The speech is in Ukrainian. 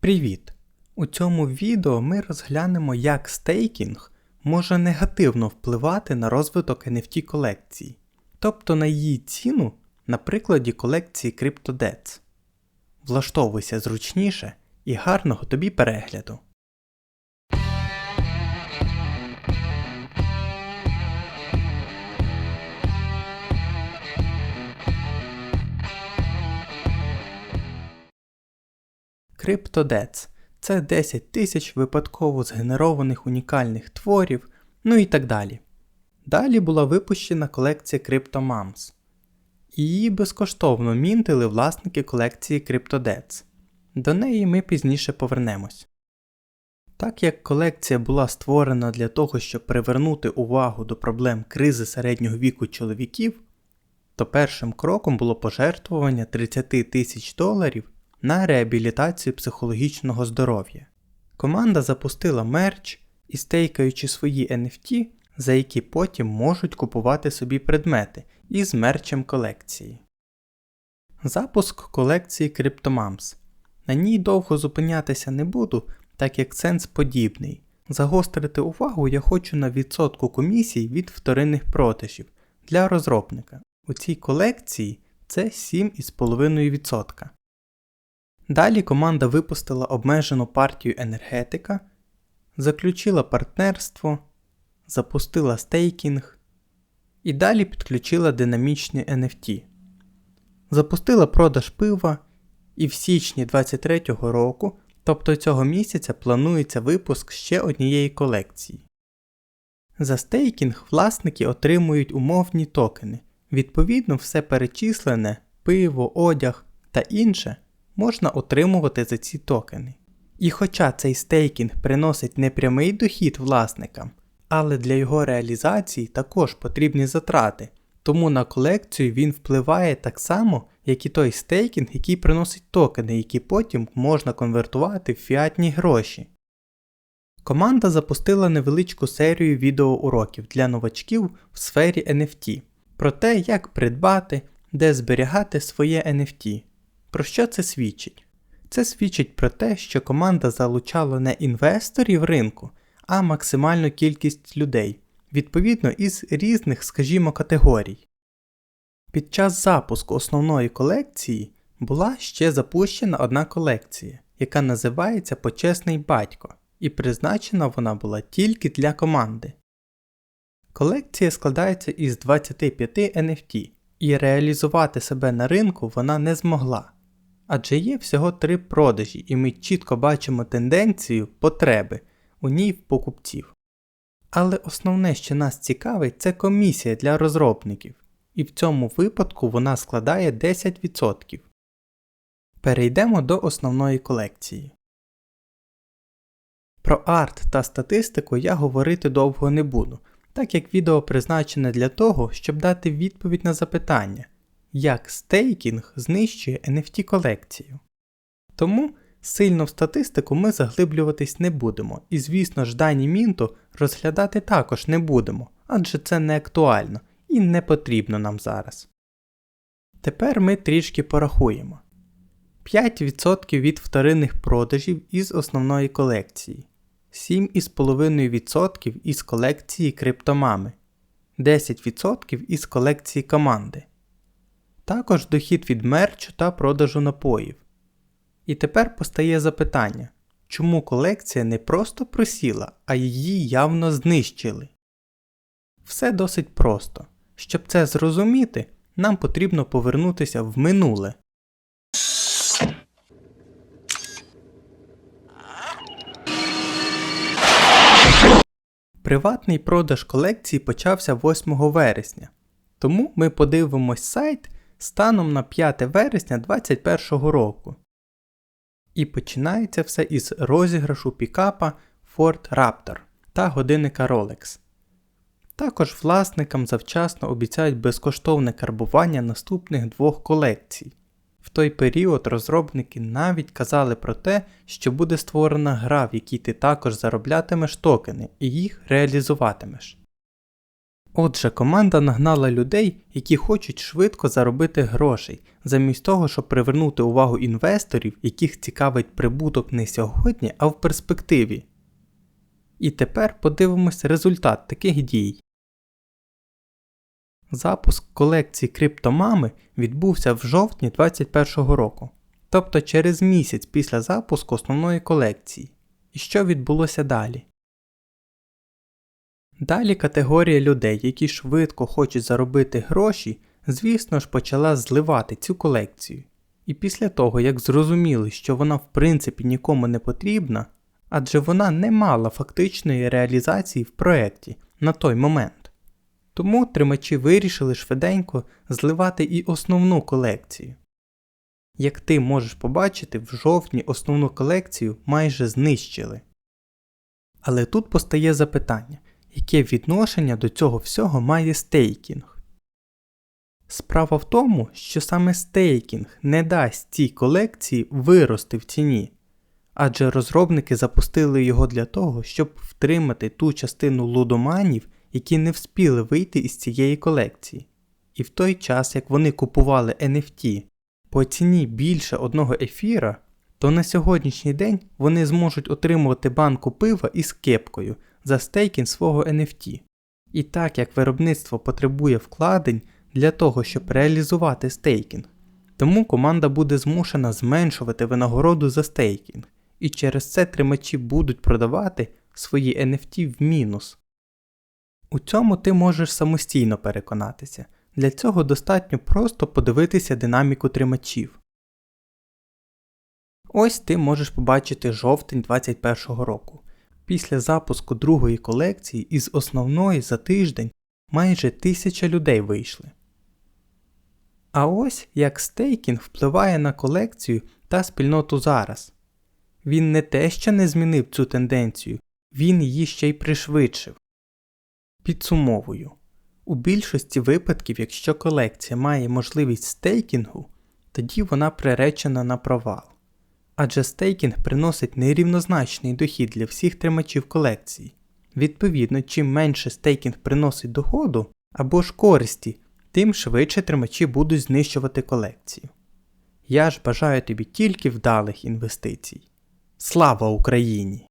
Привіт! У цьому відео ми розглянемо, як стейкінг може негативно впливати на розвиток NFT колекції, тобто на її ціну на прикладі колекції CryptoDex. Влаштовуйся зручніше і гарного тобі перегляду! CryptoDex – це 10 тисяч випадково згенерованих унікальних творів, ну і так далі. Далі була випущена колекція CryptoMams. Її безкоштовно мінтили власники колекції CryptoDex. До неї ми пізніше повернемось. Так як колекція була створена для того, щоб привернути увагу до проблем кризи середнього віку чоловіків, то першим кроком було пожертвування 30 тисяч доларів на реабілітацію психологічного здоров'я. Команда запустила мерч і стейкаючи свої NFT, за які потім можуть купувати собі предмети із мерчем колекції. Запуск колекції CryptoMams. На ній довго зупинятися не буду, так як сенс подібний. Загострити увагу я хочу на відсотку комісій від вторинних продажів для розробника. У цій колекції це 7,5%. Далі команда випустила обмежену партію енергетика, заключила партнерство, запустила стейкінг і далі підключила динамічні NFT. Запустила продаж пива і в січні 2023 року, тобто цього місяця, планується випуск ще однієї колекції. За стейкінг власники отримують умовні токени. Відповідно, все перечислене, пиво, одяг та інше можна отримувати за ці токени. І хоча цей стейкінг приносить непрямий дохід власникам, але для його реалізації також потрібні затрати, тому на колекцію він впливає так само, як і той стейкінг, який приносить токени, які потім можна конвертувати в фіатні гроші. Команда запустила невеличку серію відеоуроків для новачків в сфері NFT про те, як придбати, де зберігати своє NFT. Про що це свідчить? Це свідчить про те, що команда залучала не інвесторів ринку, а максимальну кількість людей, відповідно із різних, скажімо, категорій. Під час запуску основної колекції була ще запущена одна колекція, яка називається Почесний батько, і призначена вона була тільки для команди. Колекція складається із 25 NFT, і реалізувати себе на ринку вона не змогла адже є всього три продажі, і ми чітко бачимо тенденцію потреби у ній в покупців. Але основне, що нас цікавить, це комісія для розробників, і в цьому випадку вона складає 10%. Перейдемо до основної колекції. Про арт та статистику я говорити довго не буду, так як відео призначене для того, щоб дати відповідь на запитання, як стейкінг знищує NFT колекцію. Тому сильно в статистику ми заглиблюватись не будемо, і, звісно ж, дані Мінту розглядати також не будемо, адже це не актуально і не потрібно нам зараз. Тепер ми трішки порахуємо 5% від вторинних продажів із основної колекції, 7,5% із колекції криптомами, 10% із колекції команди також дохід від мерчу та продажу напоїв. І тепер постає запитання, чому колекція не просто просіла, а її явно знищили? Все досить просто. Щоб це зрозуміти, нам потрібно повернутися в минуле. Приватний продаж колекції почався 8 вересня, тому ми подивимось сайт станом на 5 вересня 2021 року. І починається все із розіграшу пікапа Ford Raptor та годинника Rolex. Також власникам завчасно обіцяють безкоштовне карбування наступних двох колекцій. В той період розробники навіть казали про те, що буде створена гра, в якій ти також зароблятимеш токени і їх реалізуватимеш. Отже, команда нагнала людей, які хочуть швидко заробити грошей, замість того, щоб привернути увагу інвесторів, яких цікавить прибуток не сьогодні, а в перспективі. І тепер подивимось результат таких дій. Запуск колекції криптомами відбувся в жовтні 2021 року, тобто через місяць після запуску основної колекції. І що відбулося далі? Далі категорія людей, які швидко хочуть заробити гроші, звісно ж почала зливати цю колекцію. І після того, як зрозуміли, що вона в принципі нікому не потрібна, адже вона не мала фактичної реалізації в проєкті на той момент. Тому тримачі вирішили швиденько зливати і основну колекцію. Як ти можеш побачити, в жовтні основну колекцію майже знищили. Але тут постає запитання, яке відношення до цього всього має стейкінг? Справа в тому, що саме стейкінг не дасть цій колекції вирости в ціні, адже розробники запустили його для того, щоб втримати ту частину лудоманів, які не вспіли вийти із цієї колекції. І в той час, як вони купували NFT по ціні більше одного ефіра, то на сьогоднішній день вони зможуть отримувати банку пива із кепкою за стейкінг свого NFT. І так як виробництво потребує вкладень для того, щоб реалізувати стейкінг, тому команда буде змушена зменшувати винагороду за стейкінг, і через це тримачі будуть продавати свої NFT в мінус. У цьому ти можеш самостійно переконатися. Для цього достатньо просто подивитися динаміку тримачів. Ось ти можеш побачити жовтень 2021 року. Після запуску другої колекції із основної за тиждень майже тисяча людей вийшли. А ось як стейкінг впливає на колекцію та спільноту зараз. Він не те, що не змінив цю тенденцію, він її ще й пришвидшив. Підсумовую. У більшості випадків, якщо колекція має можливість стейкінгу, тоді вона приречена на провал. Адже стейкінг приносить нерівнозначний дохід для всіх тримачів колекції. Відповідно, чим менше стейкінг приносить доходу або ж користі, тим швидше тримачі будуть знищувати колекцію. Я ж бажаю тобі тільки вдалих інвестицій. Слава Україні!